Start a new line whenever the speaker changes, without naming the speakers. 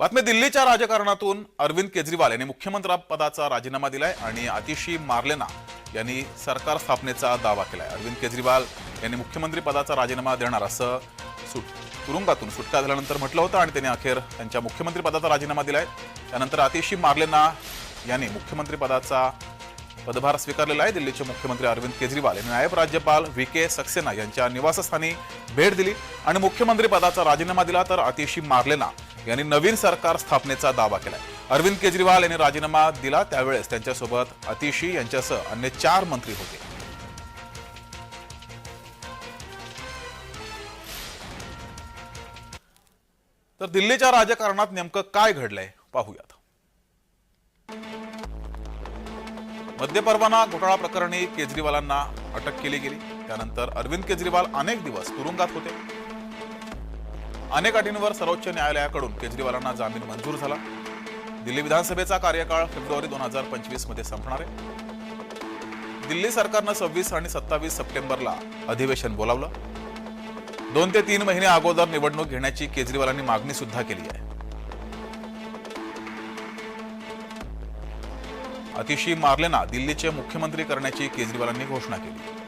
बातमी दिल्लीच्या राजकारणातून अरविंद केजरीवाल यांनी मुख्यमंत्रीपदाचा राजीनामा दिलाय आणि आतिशी मार्लेना यांनी सरकार स्थापनेचा दावा केलाय. अरविंद केजरीवाल यांनी मुख्यमंत्री पदाचा राजीनामा देणार असं सुट तुरुंगातून सुटका झाल्यानंतर म्हटलं होतं आणि त्यांनी अखेर त्यांच्या मुख्यमंत्री पदाचा राजीनामा दिलाय. त्यानंतर आतिशी मार्लेना यांनी मुख्यमंत्री पदाचा पदभार स्वीकारलेला आहे. दिल्लीचे मुख्यमंत्री अरविंद केजरीवाल यांनी नायब राज्यपाल व्ही के सक्सेना यांच्या निवासस्थानी भेट दिली आणि मुख्यमंत्री पदाचा राजीनामा दिला तर आतिशी मार्लेना यांनी नवीन सरकार स्थापनेचा दावा केलाय. अरविंद केजरीवाल यांनी राजीनामा दिला त्यावेळेस त्यांच्यासोबत अतिशी यांच्यासह अन्य चार मंत्री होते. तर दिल्लीच्या राजकारणात नेमकं काय घडलंय पाहूयात. मद्य परवाना घोटाळा प्रकरणी केजरीवालांना अटक केली गेली. त्यानंतर अरविंद केजरीवाल अनेक दिवस तुरुंगात होते. अनेक अटींवर सर्वोच्च न्यायालयाकडून केजरीवालांना जामीन मंजूर झाला. दिल्ली विधानसभेचा कार्यकाळ फेब्रुवारी दोन हजार पंचवीसमध्ये संपणार आहे. दिल्ली सरकारनं सव्वीस आणि सत्तावीस सप्टेंबरला अधिवेशन बोलावलं. दोन ते तीन महिने अगोदर निवडणूक घेण्याची केजरीवालांनी मागणी सुद्धा केली आहे. अतिशी मार्लेना दिल्लीचे मुख्यमंत्री करण्याची केजरीवालांनी घोषणा केली.